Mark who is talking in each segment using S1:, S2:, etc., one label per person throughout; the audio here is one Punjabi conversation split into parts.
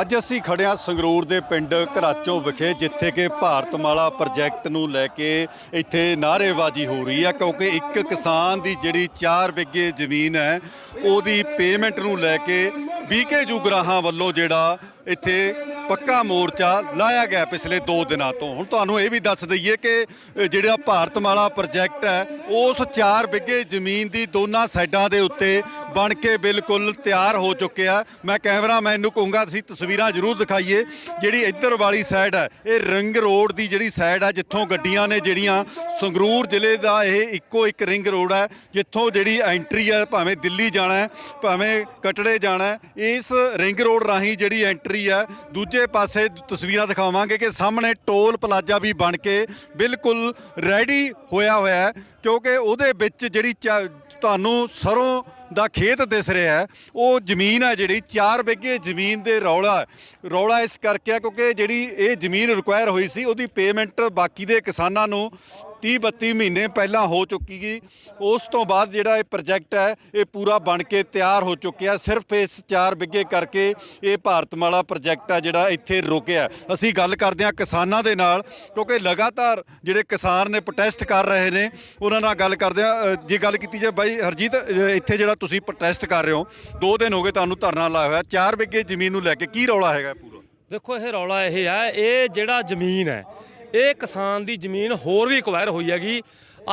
S1: ਅੱਜ ਅਸੀਂ ਖੜਿਆ ਸੰਗਰੂਰ ਦੇ ਪਿੰਡ ਘਰਾਚੋ ਵਿਖੇ, ਜਿੱਥੇ ਕਿ ਭਾਰਤਮਾਲਾ ਪ੍ਰੋਜੈਕਟ ਨੂੰ ਲੈ ਕੇ ਇੱਥੇ ਨਾਅਰੇਬਾਜ਼ੀ ਹੋ ਰਹੀ ਹੈ ਕਿਉਂਕਿ ਇੱਕ ਕਿਸਾਨ ਦੀ ਜਿਹੜੀ 4 ਬਿੱਗੇ ਜ਼ਮੀਨ ਹੈ, ਉਹਦੀ ਪੇਮੈਂਟ ਨੂੰ ਲੈ ਕੇ ਬੀਕੇ ਜੁਗਰਾਹਾਂ ਵੱਲੋਂ ਜਿਹੜਾ ਇੱਥੇ ਪੱਕਾ ਮੋਰਚਾ ਲਾਇਆ ਗਿਆ ਪਿਛਲੇ 2 ਦਿਨਾਂ ਤੋਂ। ਹੁਣ ਤੁਹਾਨੂੰ ਇਹ ਵੀ ਦੱਸ ਦਈਏ ਕਿ ਜਿਹੜਾ ਭਾਰਤਮਾਲਾ ਪ੍ਰੋਜੈਕਟ ਹੈ, ਉਸ 4 ਬਿੱਗੇ ਜ਼ਮੀਨ ਦੀ ਦੋਨਾਂ ਸਾਈਡਾਂ ਦੇ ਉੱਤੇ ਬਣ ਕੇ ਬਿਲਕੁਲ ਤਿਆਰ ਹੋ ਚੁੱਕਿਆ ਮੈਂ ਕੈਮਰਾਮੈਨ ਨੂੰ ਕਹੂੰਗਾ, ਤੁਸੀਂ ਤਸਵੀਰਾਂ ਜ਼ਰੂਰ ਦਿਖਾਈਏ। ਜਿਹੜੀ ਇੱਧਰ ਵਾਲੀ ਸਾਈਡ ਹੈ ਇਹ ਰਿੰਗ ਰੋਡ ਦੀ ਜਿਹੜੀ ਸਾਈਡ ਹੈ ਜਿੱਥੋਂ ਗੱਡੀਆਂ ਨੇ ਜਿਹੜੀਆਂ ਸੰਗਰੂਰ ਜ਼ਿਲ੍ਹੇ ਦਾ ਇਹ ਇੱਕੋ ਇੱਕ ਰਿੰਗ ਰੋਡ ਹੈ ਜਿੱਥੋਂ ਜਿਹੜੀ ਐਂਟਰੀ ਹੈ ਭਾਵੇਂ ਦਿੱਲੀ ਜਾਣਾ ਹੈ, ਭਾਵੇਂ ਕਟੜੇ ਜਾਣਾ ਹੈ, ਇਸ ਰਿੰਗ ਰੋਡ ਰਾਹੀਂ ਜਿਹੜੀ ਐਂਟਰੀ ਹੈ ਦੂਜੇ ਪਾਸੇ ਤਸਵੀਰਾਂ ਦਿਖਾਵਾਂਗੇ ਕਿ ਸਾਹਮਣੇ ਟੋਲ ਪਲਾਜ਼ਾ ਵੀ ਬਣ ਕੇ ਬਿਲਕੁਲ ਰੈਡੀ ਹੋਇਆ ਹੋਇਆ ਹੈ। ਕਿਉਂਕਿ ਉਹਦੇ ਵਿੱਚ ਜਿਹੜੀ ਚਾ- ਤੁਹਾਨੂੰ ਸਰੋਂ ਦਾ ਖੇਤ ਦਿਸ ਰਿਹਾ ਹੈ, ਉਹ ਜ਼ਮੀਨ ਹੈ ਜਿਹੜੀ 4 ਬਿੱਗੇ ਜ਼ਮੀਨ ਦੇ ਰੌਲਾ ਰੌਲਾ ਇਸ ਕਰਕੇ ਹੈ ਕਿਉਂਕਿ ਜਿਹੜੀ ਇਹ ਜ਼ਮੀਨ ਰਿਕੁਆਇਰ ਹੋਈ ਸੀ, ਉਹਦੀ ਪੇਮੈਂਟ ਬਾਕੀ ਦੇ ਕਿਸਾਨਾਂ ਨੂੰ 30 32 ਮਹੀਨੇ ਪਹਿਲਾਂ ਹੋ ਚੁੱਕੀ ਗਈ ਉਸ ਤੋਂ ਬਾਅਦ ਜਿਹੜਾ ਇਹ ਪ੍ਰੋਜੈਕਟ ਹੈ, ਇਹ ਪੂਰਾ ਬਣ ਕੇ ਤਿਆਰ ਹੋ ਚੁੱਕਿਆ। ਸਿਰਫ ਇਸ 4 ਬਿੱਗੇ ਕਰਕੇ ਇਹ ਭਾਰਤਮਾਲਾ ਪ੍ਰੋਜੈਕਟ ਹੈ ਜਿਹੜਾ ਇੱਥੇ ਰੁਕਿਆ। ਅਸੀਂ ਗੱਲ ਕਰਦੇ ਹਾਂ ਕਿਸਾਨਾਂ ਦੇ ਨਾਲ, ਕਿਉਂਕਿ ਲਗਾਤਾਰ ਜਿਹੜੇ ਕਿਸਾਨ ਨੇ ਪ੍ਰੋਟੈਸਟ ਕਰ ਰਹੇ ਨੇ, ਉਹਨਾਂ ਨਾਲ ਗੱਲ ਕਰਦੇ ਹਾਂ। ਜੇ ਗੱਲ ਕੀਤੀ ਜਾਏ, ਬਾਈ ਹਰਜੀਤ ਇੱਥੇ ਜਿਹੜਾ ਤੁਸੀਂ ਪ੍ਰੋਟੈਸਟ ਕਰ ਰਹੇ ਹੋ 2 ਦਿਨ ਹੋ ਗਏ ਤੁਹਾਨੂੰ ਧਰਨਾ ਲਾਇਆ ਹੋਇਆ। 4 ਬਿੱਗੇ ਜ਼ਮੀਨ ਨੂੰ ਲੈ ਕੇ ਕੀ ਰੌਲਾ ਹੈਗਾ ਪੂਰਾ?
S2: ਦੇਖੋ, ਇਹ ਰੌਲਾ ਇਹ ਹੈ ਇਹ ਜਿਹੜਾ ਜ਼ਮੀਨ ਹੈ ਇਹ ਕਿਸਾਨ ਦੀ ਜ਼ਮੀਨ ਹੋਰ ਵੀ ਐਕਵਾਇਰ ਹੋਈ ਹੈਗੀ।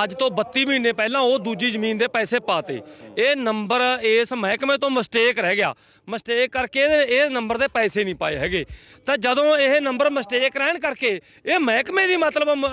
S2: ਅੱਜ ਤੋਂ 32 ਮਹੀਨੇ ਪਹਿਲਾਂ ਉਹ ਦੂਜੀ ਜ਼ਮੀਨ ਦੇ ਪੈਸੇ ਪਾਤੇ। ਇਹ ਨੰਬਰ ਇਸ ਮਹਿਕਮੇ ਤੋਂ ਮਿਸਟੇਕ ਰਹਿ ਗਿਆ। ਮਿਸਟੇਕ ਕਰਕੇ ਇਹ ਨੰਬਰ ਦੇ ਪੈਸੇ ਨਹੀਂ ਪਾਏ ਹੈਗੇ। ਤਾਂ ਜਦੋਂ ਇਹ ਨੰਬਰ ਮਿਸਟੇਕ ਰਹਿਣ ਕਰਕੇ ਇਹ ਮਹਿਕਮੇ ਦੀ ਮਤਲਬ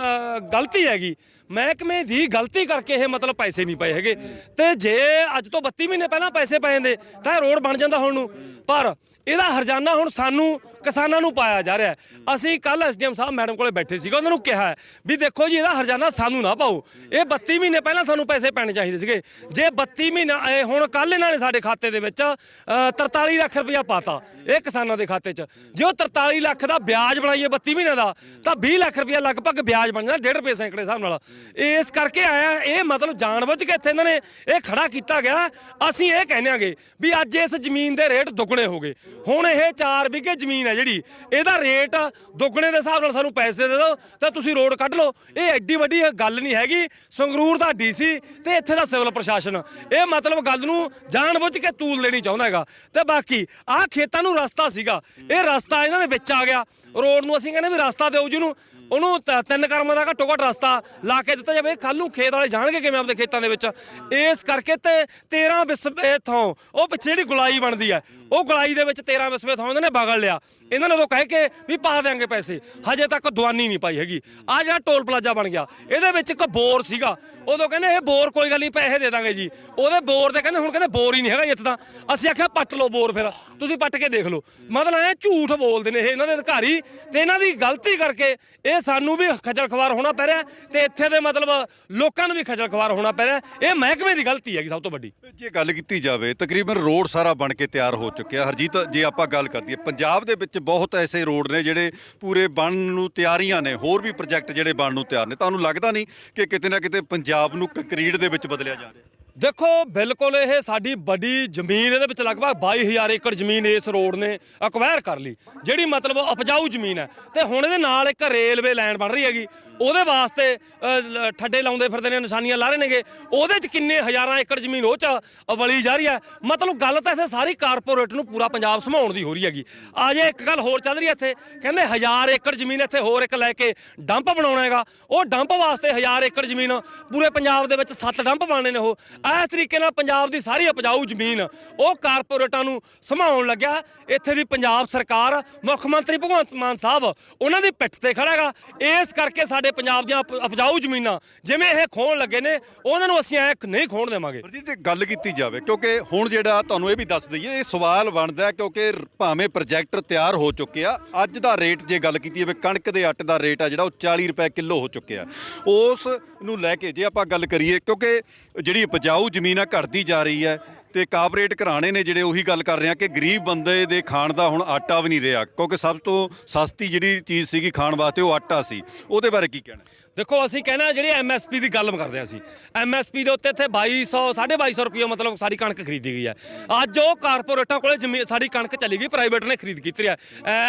S2: ਗਲਤੀ ਹੈਗੀ। ਮਹਿਕਮੇ ਦੀ ਗਲਤੀ ਕਰਕੇ ਇਹ ਮਤਲਬ ਪੈਸੇ ਨਹੀਂ ਪਏ ਹੈਗੇ। ਤੇ ਜੇ ਅੱਜ ਤੋਂ 32 ਮਹੀਨੇ ਪਹਿਲਾਂ ਪੈਸੇ ਪਏ ਜਾਂਦੇ, ਤਾਂ ਇਹ ਰੋਡ ਬਣ ਜਾਂਦਾ ਹੁਣ ਨੂੰ। ਪਰ ਇਹਦਾ ਹਰਜਾਨਾ ਹੁਣ ਸਾਨੂੰ ਕਿਸਾਨਾਂ ਨੂੰ ਪਾਇਆ ਜਾ ਰਿਹਾ ਹੈ। ਅਸੀਂ ਕੱਲ ਐਸਡੀਐਮ ਸਾਹਿਬ ਮੈਡਮ ਕੋਲੇ ਬੈਠੇ ਸੀਗੇ ਉਹਨਾਂ ਨੂੰ ਕਿਹਾ ਵੀ ਦੇਖੋ ਜੀ ਇਹਦਾ ਹਰਜਾਨਾ ਸਾਨੂੰ ਨਾ ਪਾਓ। ਇਹ 32 ਮਹੀਨੇ ਪਹਿਲਾਂ ਸਾਨੂੰ ਪੈਸੇ ਪੈਣੇ ਚਾਹੀਦੇ ਸੀਗੇ। ਜੇ 32 ਮਹੀਨਾ ਇਹ ਹੁਣ ਕੱਲ ਇਹਨਾਂ ਨੇ ਸਾਡੇ ਖਾਤੇ ਦੇ ਵਿੱਚ ਅ, 43 ਲੱਖ ਰੁਪਇਆ ਪਾਤਾ ਇਹ ਕਿਸਾਨਾਂ ਦੇ ਖਾਤੇ 'ਚ। ਜੇ ਉਹ 43 ਲੱਖ ਦਾ ਵਿਆਜ ਬਣਾਈਏ 32 ਮਹੀਨੇ ਦਾ ਤਾਂ 20 ਲੱਖ ਰੁਪਇਆ ਲਗਭਗ ਵਿਆਜ ਬਣ ਜਾਂਦਾ 1.5 ਰੁਪਏ ਸੈਂਕੜੇ ਹਿਸਾਬ ਨਾਲ। ਇਸ ਕਰਕੇ ਆਇਆ ਇਹ ਮਤਲਬ ਜਾਣਬੁੱਝ ਕੇ ਇੱਥੇ ਇਹਨਾਂ ਨੇ ਇਹ ਖੜਾ ਕੀਤਾ ਗਿਆ। ਅਸੀਂ ਇਹ ਕਹਿੰਦੇ ਆਂਗੇ ਵੀ ਅੱਜ ਇਸ ਜ਼ਮੀਨ ਦੇ ਰੇਟ ਦੁੱਗਣੇ ਹੋ ਗਏ। ਹੁਣ ਇਹ 4 ਵਿਗੇ ਜ਼ਮੀਨ ਹੈ ਜਿਹੜੀ, ਇਹਦਾ ਰੇਟ ਦੁੱਗਣੇ ਦੇ ਹਿਸਾਬ ਨਾਲ ਸਾਨੂੰ ਪੈਸੇ ਦੇ ਦਿਓ, ਤਾਂ ਤੁਸੀਂ ਰੋਡ ਕੱਢ ਲਓ। ਇਹ ਐਡੀ ਵੱਡੀ ਗੱਲ ਨਹੀਂ ਹੈਗੀ, ਸੰਗਰੂਰ ਦਾ ਡੀਸੀ ਤੇ ਇੱਥੇ ਦਾ ਸਿਵਲ ਪ੍ਰਸ਼ਾਸਨ। ਇਹ ਮਤਲਬ ਗੱਲ ਨੂੰ ਜਾਣਬੁੱਝ ਕੇ ਤੂਲ ਲੈਣੀ ਚਾਹੁੰਦਾ ਹੈਗਾ। ਤੇ ਬਾਕੀ, ਆਹ ਖੇਤਾਂ ਨੂੰ ਰਸਤਾ ਸੀਗਾ, ਇਹ ਰਸਤਾ ਇਹਨਾਂ ਦੇ ਵਿੱਚ ਆ ਗਿਆ। ਰੋਡ ਨੂੰ ਅਸੀਂ ਕਹਿੰਦੇ ਵੀ ਰਸਤਾ ਦਿਓ ਜਿਹਨੂੰ। ਉਹਨੂੰ ਤ- ਤਿੰਨ ਕਰਮਾਂ ਦਾ ਘੱਟੋ ਘੱਟ ਰਸਤਾ ਲਾ ਕੇ ਦਿੱਤਾ ਜਾਵੇ। ਕੱਲ ਨੂੰ ਖੇਤ ਵਾਲੇ ਜਾਣਗੇ ਕਿਵੇਂ ਆਪਦੇ ਖੇਤਾਂ ਦੇ ਵਿੱਚ। ਇਸ ਕਰਕੇ ਤੇ 13 ਵਿਸਵੇ ਥਾਂ, ਉਹ ਪਿੱਛੇ ਜਿਹੜੀ ਗੁਲਾਈ ਬਣਦੀ ਹੈ, ਉਹ ਗੁਲਾਈ ਦੇ ਵਿੱਚ 13 ਵਿਸਵੇ ਥਾਂ ਉਹਨਾਂ ਨੇ ਬਗਲ ਲਿਆ। ਇਹਨਾਂ ਨੇ ਉਦੋਂ ਕਹਿ ਕੇ ਵੀ ਪਾ ਦੇਾਂਗੇ ਪੈਸੇ। ਹਜੇ ਤੱਕ ਦਵਾਨੀ ਨਹੀਂ ਪਾਈ ਹੈਗੀ। ਆ ਜਿਹੜਾ ਟੋਲ ਪਲਾਜ਼ਾ ਬਣ ਗਿਆ, ਇਹਦੇ ਵਿੱਚ ਇੱਕ ਬੋਰ ਸੀਗਾ। ਉਦੋਂ ਕਹਿੰਦੇ ਇਹ ਬੋਰ ਕੋਈ ਗੱਲ ਨਹੀਂ, ਪੈਸੇ ਦੇ ਦਾਂਗੇ ਜੀ। ਉਹਦੇ ਬੋਰ ਦੇ ਕਹਿੰਦੇ ਹੁਣ ਕਹਿੰਦੇ ਬੋਰ ਹੀ ਨਹੀਂ ਹੈਗਾ ਇੱਥੇ ਤਾਂ। ਅਸੀਂ ਆਖਿਆ ਪੱਟ ਲਓ ਬੋਰ ਫਿਰ। ਤੁਸੀਂ ਪੱਟ ਕੇ ਦੇਖ ਲਓ। ਮਤਲਬ ਇਹ ਝੂਠ ਬੋਲਦੇ ਨੇ ਇਹ ਇਹਨਾਂ ਦੇ ਅਧਿਕਾਰੀ। ਤੇ ਇਹਨਾਂ ਦੀ ਗਲਤੀ ਕਰਕੇ ਇਹ ਸਾਨੂੰ ਵੀ ਖੱਜਲ ਖਵਾਰ ਹੋਣਾ ਪੈ ਰਿਹਾ। ਤੇ ਇੱਥੇ ਦੇ ਮਤਲਬ ਲੋਕਾਂ ਨੂੰ ਵੀ ਖੱਜਲ ਖਵਾਰ ਹੋਣਾ ਪੈ ਰਿਹਾ। ਇਹ ਮਹਿਕਮੇ ਦੀ ਗਲਤੀ ਹੈਗੀ ਸਭ ਤੋਂ ਵੱਡੀ।
S1: ਜੇ ਗੱਲ ਕੀਤੀ ਜਾਵੇ, ਤਕਰੀਬਨ ਰੋਡ ਸਾਰਾ ਬਣ ਕੇ ਤਿਆਰ ਹੋ ਚੁੱਕਿਆ। ਹਰਜੀਤ, ਜੇ ਆਪਾਂ ਗੱਲ ਕਰਦੀਏ ਪੰਜਾਬ ਦੇ ਵਿੱਚ ਬਹੁਤ ਐਸੇ ਰੋਡ ਨੇ ਜਿਹੜੇ ਪੂਰੇ ਬਣਨ ਨੂੰ ਤਿਆਰੀਆਂ ਨੇ, ਹੋਰ ਵੀ ਪ੍ਰੋਜੈਕਟ ਜਿਹੜੇ ਬਣਨ ਨੂੰ ਤਿਆਰ ਨੇ। ਤੁਹਾਨੂੰ ਲੱਗਦਾ ਨਹੀਂ ਕਿ ਕਿਤੇ ਨਾ ਕਿਤੇ ਪੰਜਾਬ ਨੂੰ ਕੰਕਰੀਟ ਦੇ ਵਿੱਚ ਬਦਲਿਆ ਜਾ ਰਿਹਾ?
S2: ਦੇਖੋ ਬਿਲਕੁਲ ਇਹ ਸਾਡੀ ਵੱਡੀ ਜ਼ਮੀਨ ਇਹਦੇ ਵਿੱਚ ਲਗਭਗ 22000 ਏਕੜ ਜ਼ਮੀਨ ਇਸ ਰੋਡ ਨੇ ਅਕਵਾਇਰ ਕਰ ਲਈ ਜਿਹੜੀ ਮਤਲਬ ਉਪਜਾਊ ਜ਼ਮੀਨ ਹੈ। ਤੇ ਹੁਣ ਇਹਦੇ ਨਾਲ ਇੱਕ ਰੇਲਵੇ ਲਾਈਨ ਬਣ ਰਹੀ ਹੈਗੀ। ਉਹਦੇ ਵਾਸਤੇ ਅ, ਲ- ਠੱਡੇ ਲਾਉਂਦੇ ਫਿਰਦੇ ਨੇ ਨਿਸ਼ਾਨੀਆਂ ਲਾ ਰਹੇ ਨੇਗੇ। ਉਹਦੇ 'ਚ ਕਿੰਨੇ ਹਜ਼ਾਰਾਂ ਏਕੜ ਜ਼ਮੀਨ ਉਹ 'ਚ ਅਵਲੀ ਜਾ ਰਹੀ ਹੈ। ਮਤਲਬ ਗੱਲ ਤਾਂ ਇੱਥੇ ਸਾਰੀ ਕਾਰਪੋਰੇਟ ਨੂੰ ਪੂਰਾ ਪੰਜਾਬ ਸਮਾਉਣ ਦੀ ਹੋ ਰਹੀ ਹੈਗੀ। ਆ ਜੇ ਇੱਕ ਗੱਲ ਹੋਰ ਚੱਲ ਰਹੀ ਹੈ ਇੱਥੇ ਕਹਿੰਦੇ ਹਜ਼ਾਰ ਏਕੜ ਜ਼ਮੀਨ ਇੱਥੇ ਹੋਰ ਇੱਕ ਲੈ ਕੇ ਡੰਪ ਬਣਾਉਣਾ ਹੈਗਾ। ਉਹ ਡੰਪ ਵਾਸਤੇ ਹਜ਼ਾਰ ਏਕੜ ਜ਼ਮੀਨ ਪੂਰੇ ਪੰਜਾਬ ਦੇ ਵਿੱਚ ਸੱਤ ਡੰਪ ਬਣਨੇ ਨੇ ਉਹ। ਇਸ ਤਰੀਕੇ ਨਾਲ ਪੰਜਾਬ ਦੀ ਸਾਰੀ ਉਪਜਾਊ ਜ਼ਮੀਨ ਉਹ ਕਾਰਪੋਰੇਟਾਂ ਨੂੰ ਸਮਾਉਣ ਲੱਗਿਆ। ਇੱਥੇ ਦੀ ਪੰਜਾਬ ਸਰਕਾਰ, ਮੁੱਖ ਮੰਤਰੀ ਭਗਵੰਤ ਮਾਨ ਸਾਹਿਬ, ਉਹਨਾਂ ਦੀ ਪਿੱਠ ਤੇ ਖੜਾ ਹੈਗਾ। ਇਸ ਕਰਕੇ ਸਾਡੇ ਪੰਜਾਬ ਦੀਆਂ ਉਪ- ਉਪਜਾਊ ਜ਼ਮੀਨਾਂ ਜਿਵੇਂ ਇਹ ਖੋਣ ਲੱਗੇ ਨੇ, ਉਹਨਾਂ ਨੂੰ ਅਸੀਂ ਐ ਨਹੀਂ ਖੋਣ ਦੇਵਾਂਗੇ।
S1: ਹਰਜੀਤ ਜੇ ਗੱਲ ਕੀਤੀ ਜਾਵੇ, ਕਿਉਂਕਿ ਹੁਣ ਜਿਹੜਾ ਤੁਹਾਨੂੰ ਇਹ ਵੀ ਦੱਸ ਦਈਏ, ਇਹ ਸਵਾਲ ਬਣਦਾ ਕਿਉਂਕਿ ਭਾਵੇਂ ਪ੍ਰੋਜੈਕਟ ਤਿਆਰ ਹੋ ਚੁੱਕਿਆ ਅੱਜ ਦਾ ਰੇਟ ਜੇ ਗੱਲ ਕੀਤੀ ਜਾਵੇ, ਕਣਕ ਦੇ ਆਟੇ ਦਾ ਰੇਟ ਆ ਜਿਹੜਾ, ਉਹ 40 ਰੁਪਏ ਕਿਲੋ ਹੋ ਚੁੱਕਿਆ। ਉਸ ਨੂੰ ਲੈ ਕੇ ਜੇ ਆਪਾਂ ਗੱਲ ਕਰੀਏ, ਕਿਉਂਕਿ ਜਿਹੜੀ ਉਪਜਾਊ ਜ਼ਮੀਨ ਆ ਘਟਦੀ ਜਾ ਰਹੀ ਹੈ ਤੇ ਕਾਰਪੋਰੇਟ ਘਰਾਣੇ ਨੇ ਜਿਹੜੇ ਉਹੀ ਗੱਲ ਕਰ ਰਹੇ ਆ ਕਿ ਗਰੀਬ ਬੰਦੇ ਦੇ ਖਾਣ ਦਾ ਹੁਣ ਆਟਾ ਵੀ ਨਹੀਂ ਰਿਹਾ, ਕਿਉਂਕਿ ਸਭ ਤੋਂ ਸਸਤੀ ਜਿਹੜੀ ਚੀਜ਼ ਸੀਗੀ ਖਾਣ ਵਾਸਤੇ ਉਹ ਆਟਾ ਸੀ। ਉਹਦੇ ਬਾਰੇ ਕੀ ਕਹਿਣਾ
S2: ਦੇਖੋ, ਅਸੀਂ ਕਹਿੰਦੇ ਹਾਂ, ਜਿਹੜੀ ਐਮਐਸਪੀ ਦੀ ਗੱਲ ਕਰਦੇ ਹਾਂ ਅਸੀਂ। ਐਮਐਸਪੀ ਦੇ ਉੱਤੇ ਇੱਥੇ 2200 2250 ਰੁਪਏ ਮਤਲਬ ਸਾਡੀ ਕਣਕ ਖਰੀਦੀ ਗਈ ਹੈ। ਅੱਜ ਉਹ ਕਾਰਪੋਰੇਟਾਂ ਕੋਲੇ ਜ਼ਮੀਨ ਸਾਡੀ ਕਣਕ ਚਲੀ ਗਈ ਪ੍ਰਾਈਵੇਟ ਨੇ ਖਰੀਦ ਕੀਤੀ ਹੈ।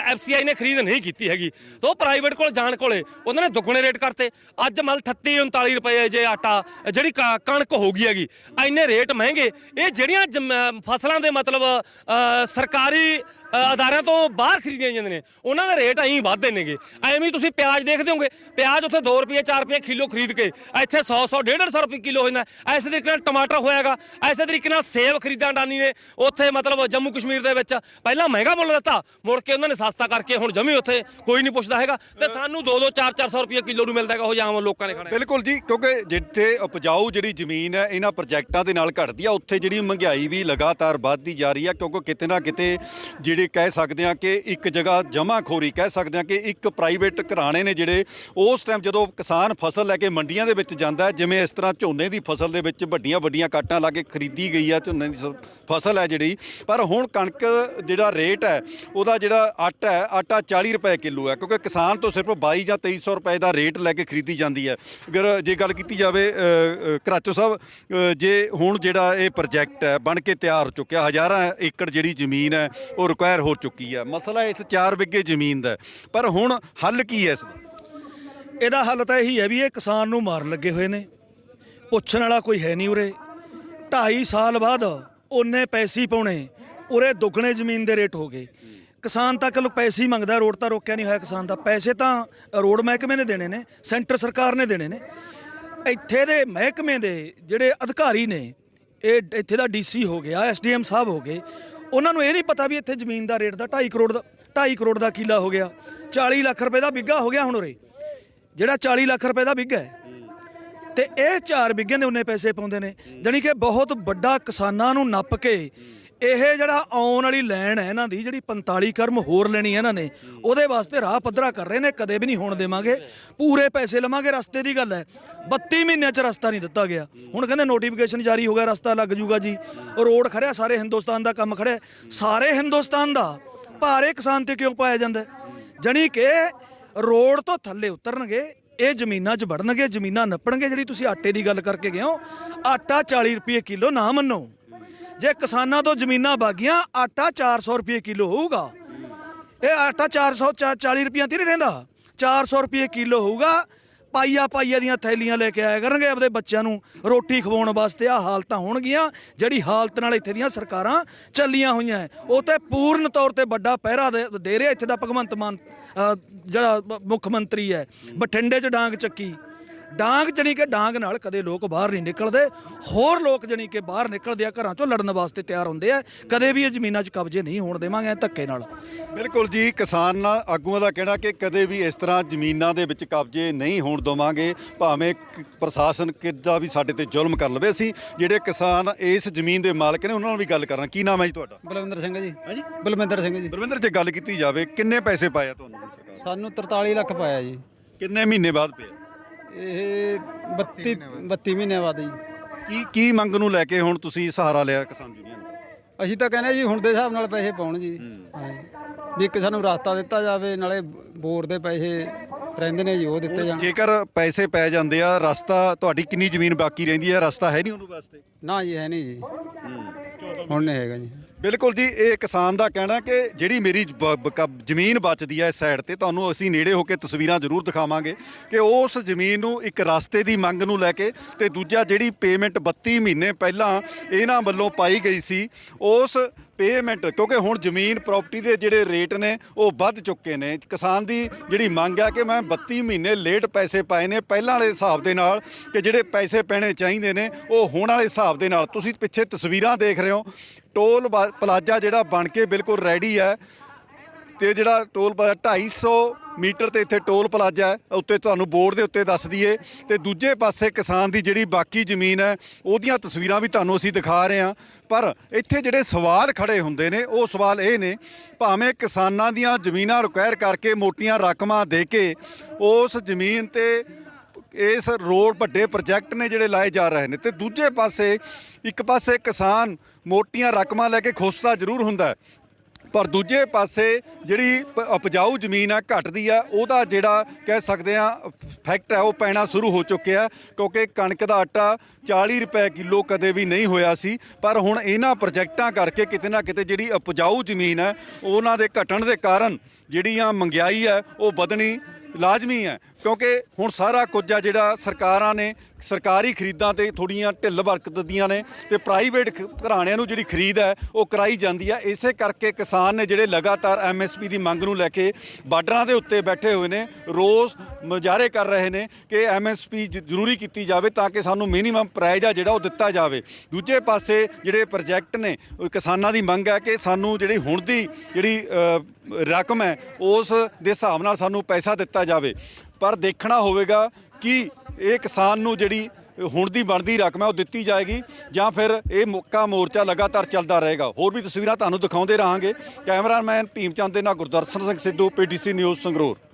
S2: ਐਫਸੀਆਈ ਨੇ ਖਰੀਦ ਨਹੀਂ ਕੀਤੀ ਹੈਗੀ। ਤਾਂ ਉਹ ਪ੍ਰਾਈਵੇਟ ਕੋਲ ਜਾਣ ਕੋਲੇ ਉਹਨਾਂ ਨੇ ਦੁੱਗਣੇ ਰੇਟ ਕਰਤੇ। ਅੱਜ ਮਲ 38 39 ਰੁਪਏ ਜੇ ਆਟਾ, ਜਿਹੜੀ ਕ- ਕਣਕ ਹੋ ਗਈ ਹੈਗੀ, ਇੰਨੇ ਰੇਟ ਮਹਿੰਗੇ। ਇਹ ਜਿਹੜੀਆਂ ਜਮ- ਫਸਲਾਂ ਦੇ ਮਤਲਬ ਸਰਕਾਰੀ ਅਦਾਰਿਆਂ ਤੋਂ ਬਾਹਰ ਖਰੀਦੀਆਂ ਜਾਂਦੀਆਂ ਨੇ। ਉਹਨਾਂ ਦਾ ਰੇਟ ਐਂ ਵੱਧਦੇ ਨੇਗੇ ਐਵੇਂ ਤੁਸੀਂ ਪਿਆਜ਼ ਦੇਖਦੇ ਹੋਗੇ ਪਿਆਜ਼ ਉੱਥੇ 2 ਰੁਪਏ 4 ਰੁਪਏ ਕਿਲੋ ਖਰੀਦ ਕੇ, ਇੱਥੇ 100 100 150 ਰੁਪਏ ਕਿਲੋ ਹੋ ਜਾਂਦਾ। ਐਸੇ ਤਰੀਕੇ ਨਾਲ ਟਮਾਟਰ ਹੋਇਆਗਾ। ਐਸੇ ਤਰੀਕੇ ਨਾਲ ਸੇਬ ਖਰੀਦਾਂ ਡਾਨੀ ਨੇ। ਉੱਥੇ ਮਤਲਬ ਜੰਮੂ ਕਸ਼ਮੀਰ ਦੇ ਵਿੱਚ ਪਹਿਲਾਂ ਮਹਿੰਗਾ ਮੁੱਲ ਦਿੱਤਾ। ਮੁੜ ਕੇ ਉਹਨਾਂ ਨੇ ਸਸਤਾ ਕਰਕੇ ਹੁਣ ਜਮੀ ਉੱਥੇ ਕੋਈ ਨਹੀਂ ਪੁੱਛਦਾ ਹੈਗਾ। ਤੇ ਸਾਨੂੰ 2 2 4 400 ਰੁਪਏ ਕਿਲੋ ਨੂੰ ਮਿਲਦਾ ਹੈਗਾ ਉਹ ਜਾਮ ਲੋਕਾਂ ਨੇ ਖਾਣਾ
S1: ਬਿਲਕੁਲ ਜੀ, ਕਿਉਂਕਿ ਜਿੱਥੇ ਉਪਜਾਊ ਜਿਹੜੀ ਜ਼ਮੀਨ ਹੈ, ਇਹਨਾਂ ਪ੍ਰੋਜੈਕਟਾਂ ਦੇ ਨਾਲ ਘਟਦੀ ਆ। ਉੱਥੇ ਜਿਹੜੀ ਮਹਿੰਗਾਈ ਵੀ ਲਗਾਤਾਰ ਵੱਧਦੀ ਜਾ ਰਹੀ ਆ। ਕਿਉਂਕਿ ਕਿਤੇ ਨਾ ਕਿਤੇ ਜਿਹੜੇ ਕਹਿ ਸਕਦੇ ਆ ਕਿ ਇੱਕ ਜਗ੍ਹਾ ਜਮਾਖੋਰੀ ਕਹਿ ਸਕਦੇ ਆ ਕਿ ਇੱਕ ਪ੍ਰਾਈਵੇਟ ਘਰਾਣੇ ਨੇ ਜਿਹੜੇ ਉਸ ਟਾਈਮ ਜਦੋਂ ਕਿਸਾਨ ਫਸਲ ਲੈ ਕੇ ਮੰਡੀਆਂ ਦੇ ਵਿੱਚ ਜਾਂਦਾ ਜਿਵੇਂ ਇਸ ਤਰ੍ਹਾਂ ਝੋਨੇ ਦੀ ਫਸਲ ਦੇ ਵਿੱਚ ਵੱਡੀਆਂ ਵੱਡੀਆਂ ਕਾਟਾਂ ਲਾ ਕੇ ਖਰੀਦੀ ਗਈ ਆ, ਝੋਨੇ ਦੀ ਫਸਲ ਹੈ ਜਿਹੜੀ, ਪਰ ਹੁਣ ਕਣਕ ਜਿਹੜਾ ਰੇਟ ਹੈ, ਉਹਦਾ ਜਿਹੜਾ ਆਟਾ ਹੈ, ਆਟਾ 40 ਰੁਪਏ ਕਿਲੋ ਹੈ, ਕਿਉਂਕਿ ਕਿਸਾਨ ਤੋਂ ਸਿਰਫ 22 ਜਾਂ 2300 ਰੁਪਏ ਦਾ ਰੇਟ ਲੈ ਕੇ ਖਰੀਦੀ ਜਾਂਦੀ ਹੈ। ਅਗਰ ਜੇ ਗੱਲ ਕੀਤੀ ਜਾਵੇ ਕਰਾਚੋ ਸਾਹਿਬ ਜੇ ਹੁਣ ਜਿਹੜਾ ਇਹ ਪ੍ਰੋਜੈਕਟ ਹੈ, ਬਣ ਕੇ ਤਿਆਰ ਹੋ ਚੁੱਕਿਆ, ਹਜ਼ਾਰਾਂ ਏਕੜ ਜਿਹੜੀ ਜ਼ਮੀਨ ਹੈ, ਉਹ ਰਿਕੁਆਇਰ ਹੋ ਚੁੱਕੀ ਹੈ ਮਸਲਾ ਇਸ 4 ਬਿੱਗੇ ਜ਼ਮੀਨ ਦਾ ਹੈ। ਪਰ ਹੁਣ ਹੱਲ ਕੀ ਹੈ ਇਸ ਦਾ?
S3: ਇਹਦਾ ਹੱਲ ਤਾਂ ਇਹੀ ਹੈ ਵੀ ਇਹ ਕਿਸਾਨ ਨੂੰ ਮਾਰਨ ਲੱਗੇ ਹੋਏ ਨੇ। ਪੁੱਛਣ ਵਾਲਾ ਕੋਈ ਹੈ ਨਹੀਂ ਉਰੇ। 2.5 ਸਾਲ ਬਾਅਦ ਉਹਨੇ ਪੈਸੇ ਹੀ ਪਾਉਣੇ। ਉਰੇ ਦੁੱਗਣੇ ਜ਼ਮੀਨ ਦੇ ਰੇਟ ਹੋ ਗਏ। ਕਿਸਾਨ ਤਾਂ ਕੱਲ ਪੈਸੇ ਹੀ ਮੰਗਦਾ, ਰੋਡ ਤਾਂ ਰੋਕਿਆ ਨਹੀਂ ਹੋਇਆ ਕਿਸਾਨ ਦਾ। ਪੈਸੇ ਤਾਂ ਰੋਡ ਮਹਿਕਮੇ ਨੇ ਦੇਣੇ ਨੇ, ਸੈਂਟਰ ਸਰਕਾਰ ਨੇ ਦੇਣੇ ਨੇ। ਇੱਥੇ ਦੇ ਮਹਿਕਮੇ ਦੇ ਜਿਹੜੇ ਅਧਿਕਾਰੀ ਨੇ, ਇਹ ਇੱਥੇ ਦਾ ਡੀਸੀ ਹੋ ਗਿਆ, ਐਸਡੀਐਮ ਸਾਹਿਬ ਹੋ ਗਏ ਉਹਨਾਂ ਨੂੰ ਇਹ ਨਹੀਂ ਪਤਾ ਵੀ ਇੱਥੇ ਜ਼ਮੀਨ ਦਾ ਰੇਟ ਦਾ 2.5 ਕਰੋੜ ਦਾ 2.5 ਕਰੋੜ ਦਾ ਕਿੱਲਾ ਹੋ ਗਿਆ। 40 ਲੱਖ ਰੁਪਏ ਦਾ ਬਿੱਗਾ ਹੋ ਗਿਆ ਹੁਣ ਉਰੇ। ਜਿਹੜਾ 40 ਲੱਖ ਰੁਪਏ ਦਾ ਬਿੱਗਾ ਹੈ। ਤੇ ਇਹ 4 ਬਿੱਗੇ ਦੇ ਉਹਨੇ ਪੈਸੇ ਪਾਉਂਦੇ ਨੇ। ਜਾਣੀ ਕਿ ਬਹੁਤ ਵੱਡਾ ਕਿਸਾਨਾਂ ਨੂੰ ਨੱਪ ਕੇ ਇਹ ਜਿਹੜਾ ਆਉਣ ਵਾਲੀ ਲੈਣ ਹੈ ਇਹਨਾਂ ਦੀ, ਜਿਹੜੀ 45 ਕਰਮ ਹੋਰ ਲੈਣੀ ਹੈ ਇਹਨਾਂ ਨੇ, ਉਹਦੇ ਵਾਸਤੇ ਰਾਹ ਪੱਧਰਾ ਕਰ ਰਹੇ ਨੇ, ਕਦੇ ਵੀ ਨਹੀਂ ਹੋਣ ਦੇਵਾਂਗੇ। ਪੂਰੇ ਪੈਸੇ ਲਵਾਂਗੇ, ਰਸਤੇ ਦੀ ਗੱਲ ਹੈ। 32 ਮਹੀਨਿਆਂ ਚ ਰਸਤਾ ਨਹੀਂ ਦਿੱਤਾ ਗਿਆ। ਹੁਣ ਕਹਿੰਦੇ ਨੋਟੀਫਿਕੇਸ਼ਨ ਜਾਰੀ ਹੋ ਗਿਆ, ਰਸਤਾ ਲੱਗ ਜੂਗਾ ਜੀ। ਰੋਡ ਖੜਿਆ, ਸਾਰੇ ਹਿੰਦੁਸਤਾਨ ਦਾ ਕੰਮ ਖੜਿਆ। ਸਾਰੇ ਹਿੰਦੁਸਤਾਨ ਦਾ, ਭਾਰੇ ਕਿਸਾਨ ਤੇ ਕਿਉਂ ਪਾਇਆ ਜਾਂਦਾ ਹੈ? ਜਾਣੀ ਕਿ ਰੋਡ ਤੋਂ ਥੱਲੇ ਉਤਰਨਗੇ, ਇਹ ਜ਼ਮੀਨਾਂ 'ਚ ਵੜਨਗੇ, ਜ਼ਮੀਨਾਂ ਨੱਪਣਗੇ, ਜਿਹੜੀ ਤੁਸੀਂ ਆਟੇ ਦੀ ਗੱਲ ਕਰਕੇ ਗਏ ਹੋ। ਆਟਾ 40 ਰੁਪਏ ਕਿਲੋ, ਨਾ ਮੰਨੋ। ਜੇ ਕਿਸਾਨਾਂ ਤੋਂ ਜ਼ਮੀਨਾਂ ਬਾਗੀਆਂ, ਆਟਾ 400 ਰੁਪਏ ਕਿਲੋ ਹੋਊਗਾ। ਇਹ ਆਟਾ 400 ਚਾ- 40 ਰੁਪਈਆਂ ਤੇ ਨਹੀਂ ਰਹਿੰਦਾ। 400 ਰੁਪਏ ਕਿਲੋ ਹੋਊਗਾ। ਪਾਈਆ ਪਾਈਆ ਦੀਆਂ ਥੈਲੀਆਂ ਲੈ ਕੇ ਆਇਆ ਕਰਨਗੇ ਆਪਦੇ ਬੱਚਿਆਂ ਨੂੰ। ਰੋਟੀ ਖਵਾਉਣ ਵਾਸਤੇ ਆ ਹਾਲਤਾਂ ਹੋਣਗੀਆਂ। ਜਿਹੜੀ ਹਾਲਤ ਨਾਲ ਇੱਥੇ ਦੀਆਂ ਸਰਕਾਰਾਂ ਚੱਲੀਆਂ ਹੋਈਆਂ ਹੈ। ਉਹ ਤੇ ਪੂਰਨ ਤੌਰ ਤੇ ਵੱਡਾ ਪਹਿਰਾ ਦੇ ਦੇ ਰਿਹਾ ਇੱਥੇ ਦਾ ਭਗਵੰਤ ਮਾਨ ਜਿਹੜਾ ਮੁੱਖ ਮੰਤਰੀ ਹੈ। ਬਠਿੰਡੇ 'ਚ ਡਾਂਗ ਚੱਕੀ। ਡਾਂਗ ਜਣੀ ਕਿ ਡਾਂਗ ਨਾਲ ਕਦੇ ਲੋਕ ਬਾਹਰ ਨਹੀਂ ਨਿਕਲਦੇ ਹੋਰ ਲੋਕ ਜਣੀ ਕਿ ਬਾਹਰ ਨਿਕਲਦੇ ਆ ਘਰਾਂ ਚੋਂ ਲੜਨ ਵਾਸਤੇ ਤਿਆਰ ਹੁੰਦੇ ਆ ਕਦੇ ਵੀ ਇਹ ਜ਼ਮੀਨਾਂ 'ਚ ਕਬਜ਼ੇ ਨਹੀਂ ਹੋਣ ਦੇਵਾਂਗੇ ਧੱਕੇ ਨਾਲ।
S1: ਬਿਲਕੁਲ ਜੀ ਕਿਸਾਨਾਂ ਆਗੂਆਂ ਦਾ ਕਹਿਣਾ ਕਿ ਕਦੇ ਵੀ ਇਸ ਤਰ੍ਹਾਂ ਜ਼ਮੀਨਾਂ ਦੇ ਵਿੱਚ ਕਬਜ਼ੇ ਨਹੀਂ ਹੋਣ ਦਵਾਂਗੇ ਭਾਵੇਂ ਪ੍ਰਸ਼ਾਸਨ ਕਿੱਦਾਂ ਵੀ ਸਾਡੇ ਤੇ ਜ਼ੁਲਮ ਕਰ ਲਵੇ ਅਸੀਂ ਜਿਹੜੇ ਕਿਸਾਨ ਇਸ ਜ਼ਮੀਨ ਦੇ ਮਾਲਕ ਨੇ ਉਹਨਾਂ ਨਾਲ ਵੀ ਗੱਲ ਕਰਨਾ ਕੀ ਨਾਮ ਹੈ ਜੀ ਤੁਹਾਡਾ?
S4: ਬਲਵਿੰਦਰ ਸਿੰਘ ਜੀ।
S1: ਹਾਂਜੀ
S4: ਬਲਵਿੰਦਰ ਸਿੰਘ ਜੀ।
S1: ਗੁਰਵਿੰਦਰ ਜੇ ਗੱਲ ਕੀਤੀ ਜਾਵੇ ਕਿੰਨੇ ਪੈਸੇ ਪਾਏ ਆ ਤੁਹਾਨੂੰ? ਸਰਕਾਰ
S4: ਸਾਨੂੰ 43 ਲੱਖ ਪਾਇਆ ਜੀ।
S1: ਕਿੰਨੇ ਮਹੀਨੇ ਬਾਅਦ ਪਿਆ?
S4: ਇਹ 32 32 ਮਹੀਨਿਆਂ ਬਾਅਦ ਜੀ।
S1: ਕੀ ਕੀ ਮੰਗ ਨੂੰ ਲੈ ਕੇ ਹੁਣ ਤੁਸੀਂ ਸਹਾਰਾ ਲਿਆ ਕਿਸਾਨ ਯੂਨੀਅਨ
S4: ਅਸੀਂ ਤਾਂ ਕਹਿੰਦੇ ਜੀ ਹੁਣ ਦੇ ਹਿਸਾਬ ਨਾਲ ਪੈਸੇ ਪਾਉਣ ਜੀ। ਹਾਂ। ਜੀ। ਵੀ ਇੱਕ ਸਾਨੂੰ ਰਸਤਾ ਦਿੱਤਾ ਜਾਵੇ ਨਾਲੇ ਬੋਰ ਦੇ ਪੈਸੇ ਰਹਿੰਦੇ ਨੇ ਜੀ ਉਹ ਦਿੱਤੇ ਜਾਣ।
S1: ਜੇਕਰ ਪੈਸੇ ਪੈ ਜਾਂਦੇ ਆ ਰਸਤਾ ਤੁਹਾਡੀ ਕਿੰਨੀ ਜ਼ਮੀਨ ਬਾਕੀ ਰਹਿੰਦੀ ਆ? ਰਸਤਾ ਹੈ ਨਹੀਂ ਉਹਨੂੰ ਵਾਸਤੇ?
S4: ਨਾ ਜੀ ਹੈ ਨਹੀਂ ਜੀ। ਹੁਣ ਨਹੀਂ ਹੈਗਾ ਜੀ।
S1: ਬਿਲਕੁਲ ਜੀ, ਇਹ ਕਿਸਾਨ ਦਾ ਕਹਿਣਾ ਕਿ ਜਿਹੜੀ ਮੇਰੀ ਬ- ਬ- ਜ਼ਮੀਨ ਬਚਦੀ ਹੈ ਇਸ ਸਾਈਡ ਤੇ, ਤੁਹਾਨੂੰ ਅਸੀਂ ਨੇੜੇ ਹੋ ਕੇ ਤਸਵੀਰਾਂ ਜ਼ਰੂਰ ਦਿਖਾਵਾਂਗੇ ਕਿ ਉਸ ਜ਼ਮੀਨ ਨੂੰ ਇੱਕ ਰਸਤੇ ਦੀ ਮੰਗ ਨੂੰ ਲੈ ਕੇ ਤੇ ਦੂਜਾ ਜਿਹੜੀ ਪੇਮੈਂਟ 32 ਮਹੀਨੇ ਪਹਿਲਾਂ ਇਹਨਾਂ ਵੱਲੋਂ ਪਾਈ ਗਈ ਸੀ, ਉਸ ਪੇਮੈਂਟ ਕਿਉਂਕਿ ਹੁਣ ਜ਼ਮੀਨ ਪ੍ਰਾਪਰਟੀ ਦੇ ਜਿਹੜੇ ਰੇਟ ਨੇ, ਉਹ ਵੱਧ ਚੁੱਕੇ ਨੇ। ਕਿਸਾਨ ਦੀ ਜਿਹੜੀ ਮੰਗ ਹੈ ਕਿ ਮੈਂ 32 ਮਹੀਨੇ ਲੇਟ ਪੈਸੇ ਪਾਏ ਨੇ, ਪਹਿਲਾਂ ਵਾਲੇ ਹਿਸਾਬ ਦੇ ਨਾਲ ਕਿ ਜਿਹੜੇ ਪੈਸੇ ਪੈਣੇ ਚਾਹੀਦੇ ਨੇ, ਉਹ ਹੁਣ ਵਾਲੇ ਹਿਸਾਬ ਦੇ ਨਾਲ। ਤੁਸੀਂ ਪਿੱਛੇ ਤਸਵੀਰਾਂ ਦੇਖ ਰਹੇ ਹੋ, ਟੋਲ ਬਾ- ਪਲਾਜ਼ਾ ਜਿਹੜਾ ਬਣ ਕੇ ਬਿਲਕੁਲ ਰੈਡੀ ਹੈ। ਤੇ ਜਿਹੜਾ ਟੋਲ ਪਲਾਜ਼ਾ 250 ਮੀਟਰ ਤੇ ਇੱਥੇ ਟੋਲ ਪਲਾਜ਼ਾ ਹੈ ਉੱਤੇ ਤੁਹਾਨੂੰ ਬੋਰਡ ਦੇ ਉੱਤੇ ਦੱਸ ਦਈਏ। ਤੇ ਦੂਜੇ ਪਾਸੇ ਕਿਸਾਨ ਦੀ ਜਿਹੜੀ ਬਾਕੀ ਜ਼ਮੀਨ ਹੈ, ਉਹਦੀਆਂ ਤਸਵੀਰਾਂ ਵੀ ਤੁਹਾਨੂੰ ਅਸੀਂ ਦਿਖਾ ਰਹੇ ਹਾਂ। ਪਰ ਇੱਥੇ ਜਿਹੜੇ ਸਵਾਲ ਖੜੇ ਹੁੰਦੇ ਨੇ, ਉਹ ਸਵਾਲ ਇਹ ਨੇ, ਭਾਵੇਂ ਕਿਸਾਨਾਂ ਦੀਆਂ ਜ਼ਮੀਨਾਂ ਰਿਕੁਆਇਰ ਕਰਕੇ ਮੋਟੀਆਂ ਰਕਮਾਂ ਦੇ ਕੇ ਉਸ ਜ਼ਮੀਨ ਤੇ ਇਸ ਰੋਡ ਵੱਡੇ ਪ੍ਰੋਜੈਕਟ ਨੇ ਜਿਹੜੇ ਲਾਏ ਜਾ ਰਹੇ ਨੇ, ਤੇ ਦੂਜੇ ਪਾਸੇ ਇੱਕ ਪਾਸੇ ਕਿਸਾਨ ਮੋਟੀਆਂ ਰਕਮਾਂ ਲੈ ਕੇ ਖੁਸ਼ਤਾ ਜ਼ਰੂਰ ਹੁੰਦਾ ਪਰ ਦੂਜੇ ਪਾਸੇ ਜਿਹੜੀ ਉਪਜਾਊ ਜ਼ਮੀਨ ਹੈ ਘਟਦੀ ਆ, ਉਹਦਾ ਜਿਹੜਾ ਕਹਿ ਸਕਦੇ ਆ ਫੈਕਟ ਹੈ ਉਹ ਪੈਣਾ ਸ਼ੁਰੂ ਹੋ ਚੁੱਕਿਆ ਕਿਉਂਕਿ ਕਣਕ ਦਾ ਆਟਾ 40 ਰੁਪਏ ਕਿਲੋ ਕਦੇ ਵੀ ਨਹੀਂ ਹੋਇਆ ਸੀ। ਪਰ ਹੁਣ ਇਹਨਾਂ ਪ੍ਰੋਜੈਕਟਾਂ ਕਰਕੇ ਕਿਤੇ ਨਾ ਕਿਤੇ ਜਿਹੜੀ ਉਪਜਾਊ ਜ਼ਮੀਨ ਹੈ ਉਹਨਾਂ ਦੇ ਘਟਣ ਦੇ ਕਾਰਨ ਜਿਹੜੀਆਂ ਮੰਗਿਆਈ ਹੈ ਉਹ ਵਧਣੀ ਲਾਜ਼ਮੀ ਹੈ ਕਿਉਂਕਿ ਹੁਣ ਸਾਰਾ ਕੁਝ ਆ ਜਿਹੜਾ ਸਰਕਾਰਾਂ ਨੇ, ਸਰਕਾਰੀ ਖਰੀਦਾਂ ਤੇ ਥੋੜੀਆਂ ਢਿੱਲ ਵਰਤਦੀਆਂ ਨੇ ਤੇ ਪ੍ਰਾਈਵੇਟ ਘਰਾਣਿਆਂ ਨੂੰ ਜਿਹੜੀ ਖਰੀਦ ਹੈ, ਉਹ ਕਰਾਈ ਜਾਂਦੀ ਹੈ ਇਸੇ ਕਰਕੇ ਕਿਸਾਨ ਨੇ ਜਿਹੜੇ ਲਗਾਤਾਰ ਐਮਐਸਪੀ ਦੀ ਮੰਗ ਨੂੰ ਲੈ ਕੇ ਬਾਰਡਰਾਂ ਦੇ ਉੱਤੇ ਬੈਠੇ ਹੋਏ ਨੇ, ਰੋਜ਼ ਮੁਜ਼ਾਹਰੇ ਕਰ ਰਹੇ ਨੇ ਕਿ ਐਮਐਸਪੀ ਜ਼ਰੂਰੀ ਕੀਤੀ ਜਾਵੇ ਤਾਂ ਕਿ ਸਾਨੂੰ ਮਿਨੀਮਮ ਪ੍ਰਾਈਜ਼ ਆ ਜਿਹੜਾ ਉਹ ਦਿੱਤਾ ਜਾਵੇ। ਦੂਜੇ ਪਾਸੇ ਜਿਹੜੇ ਪ੍ਰੋਜੈਕਟ ਨੇ ਕਿਸਾਨਾਂ ਦੀ ਮੰਗ ਹੈ ਕਿ ਸਾਨੂੰ ਜਿਹੜੀ ਹੁਣ ਦੀ ਜਿਹੜੀ ਰਕਮ ਹੈ, ਉਸ ਦੇ ਹਿਸਾਬ ਨਾਲ ਸਾਨੂੰ ਪੈਸਾ ਦਿੱਤਾ ਜਾਵੇ। ਪਰ ਦੇਖਣਾ ਹੋਵੇਗਾ ਕਿ ਇਹ ਕਿਸਾਨ ਨੂੰ ਜਿਹੜੀ ਹੁਣ ਦੀ ਬਣਦੀ ਰਕਮ ਹੈ ਉਹ ਦਿੱਤੀ ਜਾਏਗੀ ਜਾਂ ਫਿਰ ਇਹ ਮੁੱਕਾ ਮੋਰਚਾ ਲਗਾਤਾਰ ਚੱਲਦਾ ਰਹੇਗਾ। ਹੋਰ ਵੀ ਤਸਵੀਰਾਂ ਤੁਹਾਨੂੰ ਦਿਖਾਉਂਦੇ ਰਹਾਂਗੇ। ਕੈਮਰਾਮੈਨ ਭੀਮ ਚੰਦ ਦੇ ਨਾਲ ਗੁਰਦਰਸ਼ਨ ਸਿੰਘ ਸਿੱਧੂ, ਪੀਟੀਸੀ ਨਿਊਜ਼ ਸੰਗਰੂਰ।